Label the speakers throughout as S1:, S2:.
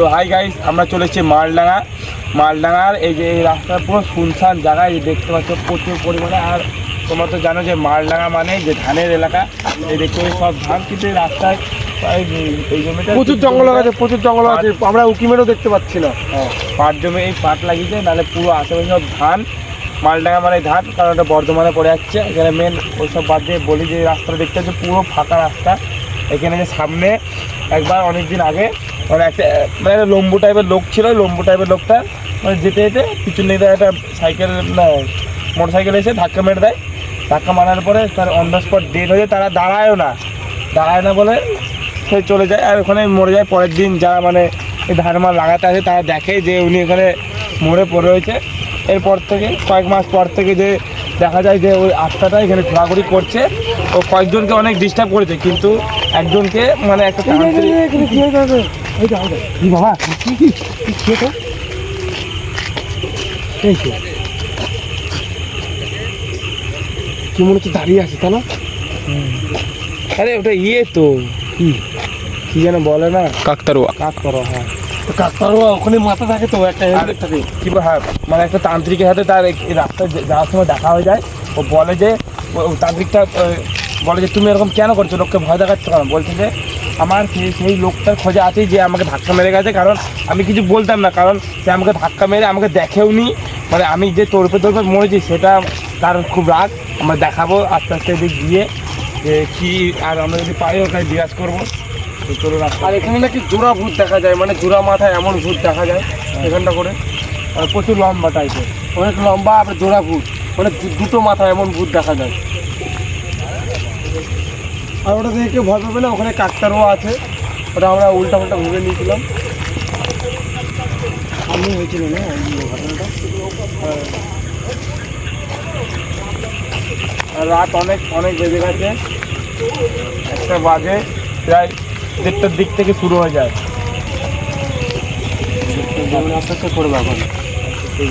S1: তো hi guys আমরা চলেছি মালডাঙ্গা। মালডাঙ্গার এই যে এই রাস্তা পুরো শুনশান জায়গায় এই দেখতে পাচ্ছ প্রচুর পরিমাণে। আর তোমরা তো জানো যে মালডাঙ্গা মানে যে ধানের এলাকা এই দেখতে সব ধান কিন্তু এই রাস্তায়
S2: প্রচুর জঙ্গল আছে প্রচুর জঙ্গল আছে আমরা উকিমেরও দেখতে পাচ্ছি না।
S1: হ্যাঁ, পাট জমি এই পাট লাগিয়েছে নাহলে পুরো আশেপাশে সব ধান মালডাঙ্গা মানে ধান কারণ ওটা বর্ধমানে পড়ে যাচ্ছে এখানে মেন ওইসব বাদ দিয়ে বলি যে রাস্তাটা দেখতে পাচ্ছি পুরো ফাঁকা রাস্তা। এখানে যে সামনে একবার অনেক দিন আগে মানে একটা মানে একটা লম্বু টাইপের লোক ছিল লম্বু টাইপের লোকটা মানে যেতে যেতে পিছন একটা সাইকেল না মোটর সাইকেল এসে ধাক্কা মেরে দেয়। ধাক্কা মারার পরে তার অন দ্য স্পট ডেট হয়ে যায়, তারা দাঁড়ায়ও না। দাঁড়ায় না বলে সে চলে যায় আর ওখানে মরে যায়। পরের দিন যারা মানে এই ধান মাল লাগাতে আসে তারা দেখে যে উনি এখানে মরে পড়ে রয়েছে। এরপর থেকে কয়েক মাস পর থেকে যে দেখা যায় যে ওই আত্মাটা এখানে ঘোরাঘুরি করছে। ও কয়েকজনকে অনেক ডিস্টার্ব করেছে কিন্তু একজনকে মানে একটা কি বাবা? কি কি কি তো? এই তো
S2: কি মনে হচ্ছে দাঁড়িয়ে আছে তাই না?
S1: আরে ওটা ইয়ে তো। কি? কি যেন বলে না?
S2: কাকতারুয়া।
S1: করো হ্যাঁ।
S2: কাকতারুয়া ওখানে মাথা থাকে তো একটা হেলমেট থাকে।
S1: কি হ্যাঁ মানে একটা তান্ত্রিকের হাতে তার রাস্তায় যাওয়ার সময় দেখা হয়ে যায়। ও বলে যে তান্ত্রিকটা বলে যে তুমি এরকম কেন করছ? লোককে ভয় দেখাচ্ছ কেন? বলছে যে আমার সেই সেই লোকটার খোঁজা আছে যে আমাকে ধাক্কা মেরে গেছে। কারণ আমি কিছু বলতাম না। কারণ সে আমাকে ধাক্কা মেরে আমাকে দেখেও নি। মানে আমি যে তোরপে তোরপে মরেছি সেটা তার খুব রাগ। আমরা দেখাবো আস্তে আস্তে এদিক গিয়ে যে কী আর আমরা যদি পাই ওকে জিজ্ঞাসা করব।
S2: আর এখানে নাকি জোড়া ভূত দেখা যায়। মানে জোড়া মাথায় এমন ভূত দেখা যায় এখানটা করে।
S1: আর প্রচুর লম্বা টাইপের
S2: অনেক লম্বা আর জোড়া ভূত। মানে দুটো মাথা এমন ভূত দেখা যায়। আর ওটা দেখে কেউ ভয় পাবে না, ওখানে কাকতারও আছে। ওটা আমরা উল্টা পাল্টা ভেবে নিয়েছিলাম। আমি হয়েছিল না ঘটনাটা।
S1: রাত অনেক অনেক বেজে গেছে। একটা বাজে, প্রায় দেড়টার দিক থেকে শুরু হয়ে যায়।
S2: অপেক্ষা করব এখন।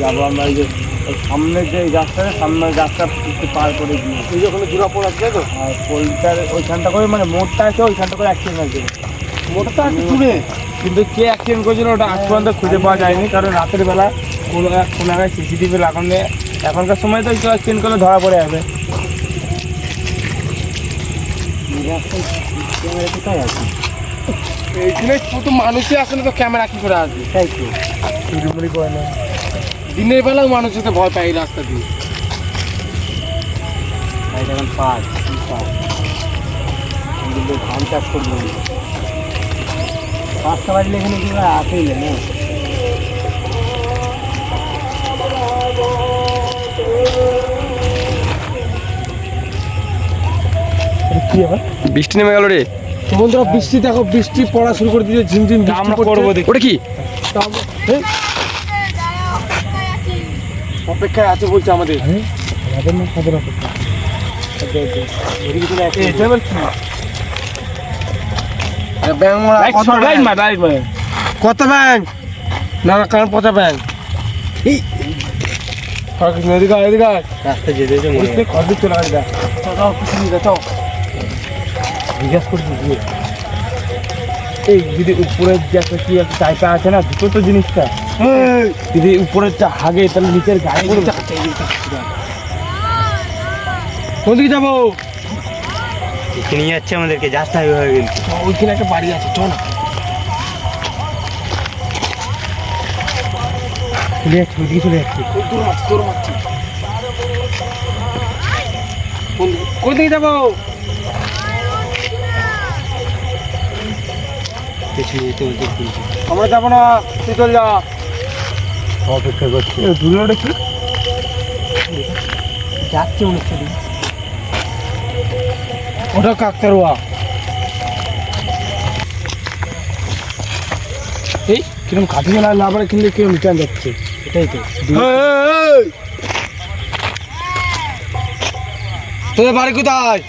S1: যাব আমরা এই যে ওই সামনের যে রাস্তাটা সামনের রাস্তা একটু পার করে গিয়ে
S2: এই ওখানে জোড়া পড়া আছে তো?
S1: আর পোলটার ওইখানটা করে মানে মোড়টা আছে ওইখানটা করে অ্যাক্সিডেন্ট হয়েছে।
S2: মোটরটা একটু দূরে।
S1: কিন্তু কে অ্যাক্সিডেন্ট করেছিল ওটা আজ পর্যন্ত খুঁজে পাওয়া যায়নি কারণ রাতের বেলা কোনো এক- কোনো জায়গায় সিসিটিভি লাগানো। এখনকার সময় তো কেউ অ্যাক্সিডেন্ট করলে ধরা পড়ে যাবে।
S2: ক্যামেরা কোথায় আছে? এইখানে শুধু মানুষই আসলে তো ক্যামেরা কি করে আসবে? তাই তো।
S1: করে না
S2: দিনের বেলাও মানুষ যেতে ভয় পায় এই রাস্তা দিয়ে। এখন পাঁচ ধান চাষ করব পাঁচটা বাজলে এখানে কি আসেই না?
S3: বৃষ্টি নেমে গেল রে।
S2: বন্ধুরা বৃষ্টি দেখো বৃষ্টি পড়া শুরু করে দিয়েছে ঝিমঝিম বৃষ্টি
S1: আমরা। করব
S3: ওটা কি
S2: অপেক্ষায় আছে বলছে আমাদের।
S1: আমাদের না
S2: মারা,
S1: লাইট
S2: কত
S1: মার, লাইট
S2: ব্যাঙ?
S1: মার, লাইট মার।
S2: কত ব্যাং না কারণ পচা ব্যাং
S1: আর কিছু না, এদিকে এদিকে
S2: রাস্তা যেতে
S1: চলে দেখ। জিজ্ঞেস করছি এই যদি উপরের যে একটা কি একটা টাইপা আছে না দুটো তো জিনিসটা। যদি উপরের চা হাগে তাহলে নিচের গায়ে
S2: কোন দিকে যাব?
S3: নিয়ে যাচ্ছে আমাদেরকে জাস্ট হাইওয়ে হয়ে গেল
S2: ওইখানে একটা বাড়ি আছে চল।
S1: চলে যাচ্ছে ওইদিকে চলে যাচ্ছে।
S2: তোর মাছ তোর মাছ কোন দিকে যাব আমরা যাব না তুই চল যা।
S3: অপেক্ষা করছি।
S1: দূরে ওটা কি?
S2: যাচ্ছে মনে হচ্ছে ওটা কাকতারুয়া।
S1: এই কীরকম কাঠি মেলা আবার কিন্তু কেউ রিটার্ন যাচ্ছে?
S2: এটাই তো। তোদের বাড়ি কোথায়?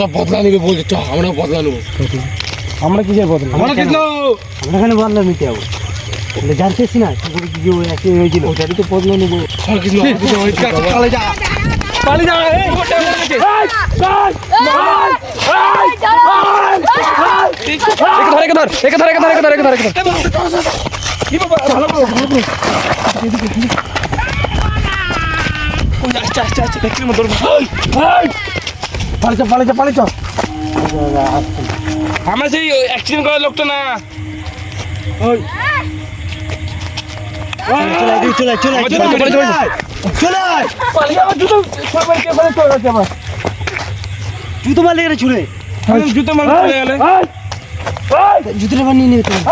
S2: সব বদলা নেবে বলছে চ আমরা বদলা নেব।
S1: আমরা কিসের বদল
S2: আমরা কিন্তু
S3: আমরা এখানে বদলা নিতে যাব জানতেছি না কি করে কি যে একই হয়েছিল
S1: ওটারই তো বদলে নেব
S2: ওই কাছে চলে যা
S1: পালিয়ে যা আমার সেই অ্যাক্সিডেন্ট করার লোকটা না।
S3: চলে আয়, চলে চলে
S1: আমার
S3: চলে
S1: জুতো,
S3: চলে চলে মারলে কেন ছুঁড়ে।
S1: জুতো মাল চলে গেলে।
S3: জুতোটা আবার নিয়ে
S4: পালিয়ে পালিয়ে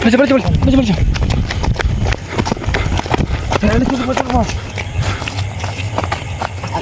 S3: আস্তে আস্তে এদিকে আসতে এদিকে আসতে তাড়াতাড়ি পড় এদিকে আসতে তাড়াতাড়ি পড়
S1: ওটা আমার কার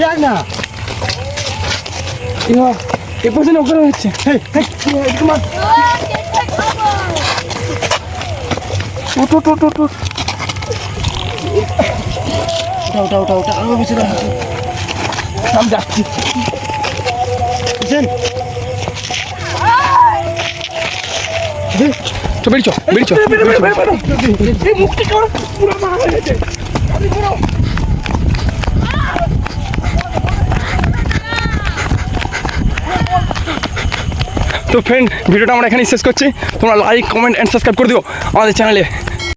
S3: যাক না
S4: এ পাশে নৌকা হচ্ছে
S1: উঠ উঠ উঠ উঠ উঠ
S3: ওটা ওটা ওটা বেশি দাম
S1: আমি যাচ্ছি
S4: তো বেরিয়ে চো বেরিয়ে চো
S1: এই মুখটা কেমন পুরো মারা গেছে।
S4: তো ফ্রেন্ড ভিডিওটা আমরা এখানেই শেষ করছি। তোমরা লাইক কমেন্ট অ্যান্ড সাবস্ক্রাইব করে দিও। আমাদের চ্যানেলে